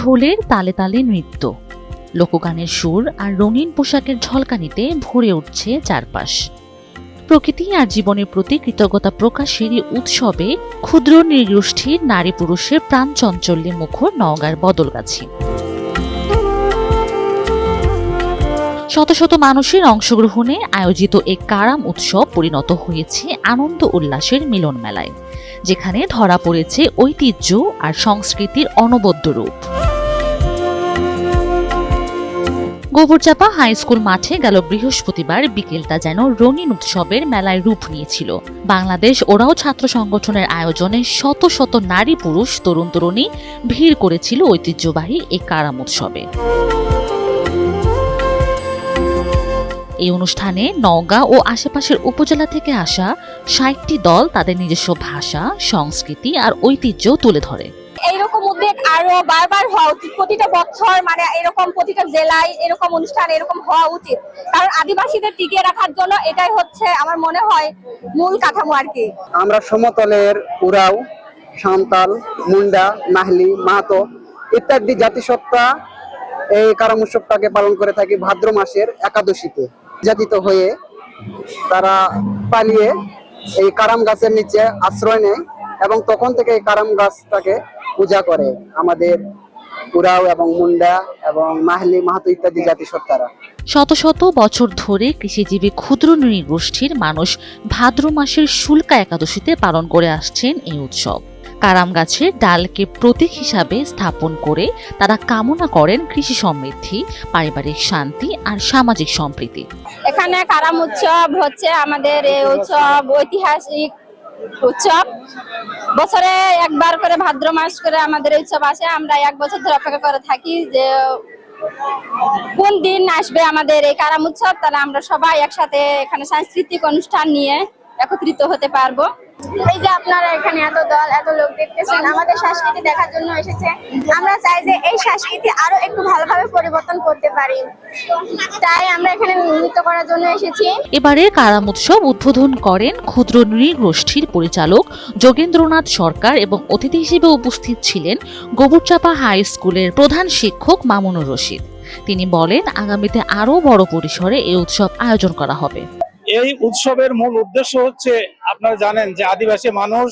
ঢোলের তালে তালে নৃত্য। লোকগানের সুর আর রঙিন পোশাকের ঝলকানিতে ভরে উঠছে চারপাশ। প্রকৃতি আর জীবনের প্রতি কৃতজ্ঞতা প্রকাশের এই উৎসবে ক্ষুদ্র নৃগোষ্ঠীর নারী পুরুষের প্রাণ চঞ্চল্যে মুখর নওগাঁর বদলগাছি। শত শত মানুষের অংশগ্রহণে আয়োজিত এই কারাম উৎসব পরিণত হয়েছে আনন্দ উল্লাসের মিলন মেলায় যেখানে ধরা পড়েছে ঐতিহ্য আর সংস্কৃতির অনবদ্য রূপ। গোবরচাপা হাই স্কুল মাঠে গেল বৃহস্পতিবার বিকেলটা যেন রঙিন উৎসবের মেলায় রূপ নিয়েছিল। বাংলাদেশ ওরাও ছাত্র সংগঠনের আয়োজনে শত শত নারী পুরুষ, তরুণ তরুণী ভিড় করেছিল ঐতিহ্যবাহী এ কারাম উৎসবে। এই অনুষ্ঠানে নওগাঁ ও আশেপাশের উপজেলা থেকে আসা ষাটটি দল তাদের নিজস্ব ভাষা, সংস্কৃতি আর ঐতিহ্য তুলে ধরে। উদ্যোগ আরও বারবার হওয়া উচিত। প্রতিটা বছর মানে এরকম প্রতিটা জেলায় এরকম অনুষ্ঠান, এরকম হওয়া উচিত। কারণ আদিবাসীদের টিকিয়ে রাখার জন্য এটাই হচ্ছে আমার মনে হয় মূল কাঠামো আর কি। আমরা সমতলের উরাও সাঁওতাল, মুন্ডা, নাহলি, মাহাতো ইত্যাদি জাতিসত্তা এই কারাম উৎসবটাকে পালন করে থাকি ভাদ্র মাসের একাদশীতে। জাতিত হয়ে তারা পালিয়ে এই কারাম গাছের নিচে আশ্রয় নেয় এবং তখন থেকে এই কারাম গাছটাকে পূজা করে আমাদের উরাও এবং মুন্ডা এবং মাহলি মাহাতো ইত্যাদি জাতিসত্তারা। শত শত বছর ধরে কৃষিজীবী ক্ষুদ্র নৃগোষ্ঠীর মানুষ ভাদ্র মাসের শুল্কা একাদশীতে পালন করে আসছেন এই উৎসব। কারাম গাছের ডালকে প্রতীক হিসাবে স্থাপন করে তারা কামনা করেন কৃষি সমৃদ্ধি পারিবারিক শান্তি আর সামাজিক সম্প্রীতি। এখানে কারাম উৎসব হচ্ছে আমাদের এই উৎসব ঐতিহাসিক উৎসব। বছরে একবার করে ভাদ্র মাস করে আমাদের এই উৎসব আসে। আমরা এক বছর ধরে অপেক্ষা করে থাকি যে কোন দিন আসবে আমাদের এই কারাম উৎসব। তাহলে আমরা সবাই একসাথে এখানে সাংস্কৃতিক অনুষ্ঠান নিয়ে একত্রিত হতে পারব। এই যে আপনারা এখানে এত দল, এত লোক দেখতেছেন, আমাদের সংস্কৃতি দেখার জন্য এসেছে। আমরা চাই যে এই সংস্কৃতি আরও একটু ভালোভাবে পরিবর্তন করতে পারি। তাই আমরা এখানে নৃত্য করার জন্য এসেছি। এবারে কারাম উৎসব উদ্বোধন করেন ক্ষুদ্র পরিচালক যোগেন্দ্রনাথ সরকার এবং অতিথি হিসেবে উপস্থিত ছিলেন গোবরচাপা হাই স্কুলের প্রধান শিক্ষক মামুনুর রশিদ। তিনি বলেন, আগামীতে আরও বড় পরিসরে এই উৎসব আয়োজন করা হবে। এই উৎসবের মূল উদ্দেশ্য হচ্ছে, আপনারা জানেন যে আদিবাসী মানুষ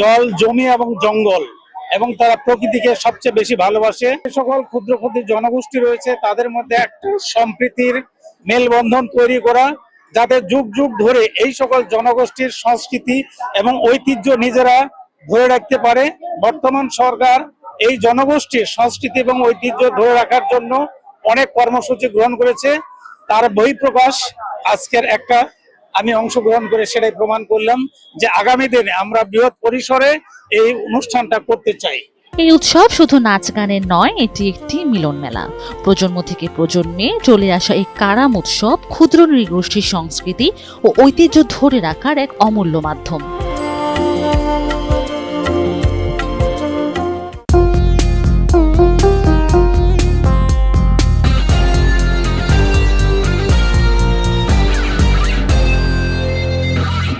জল, জমি এবং জঙ্গল এবং তারা প্রকৃতিকে সবচেয়ে বেশি ভালোবাসে। সকল ক্ষুদ্র ক্ষুদ্র জনগোষ্ঠী রয়েছে, তাদের মধ্যে একটা সম্প্রীতির মেলবন্ধন তৈরি করা যাতে যুগ যুগ ধরে এই সকল জনগোষ্ঠীর সংস্কৃতি এবং ঐতিহ্য নিজেরা ধরে রাখতে পারে। বর্তমান সরকার এই জনগোষ্ঠীর সংস্কৃতি এবং ঐতিহ্য ধরে রাখার জন্য অনেক কর্মসূচি গ্রহণ করেছে। তার বহিঃপ্রকাশ আজকের একটা আমি অংশগ্রহণ করে সেটাই প্রমাণ করলাম যে আগামী দিনে আমরা বৃহৎ পরিসরে এই অনুষ্ঠানটা করতে চাই। এই উৎসব শুধু নাচ গানের নয়, এটি একটি মিলন মেলা। প্রজন্ম থেকে প্রজন্মে চলে আসা এই কারাম উৎসব ক্ষুদ্র নৃগোষ্ঠীর সংস্কৃতি ও ঐতিহ্য ধরে রাখার এক অমূল্য মাধ্যম।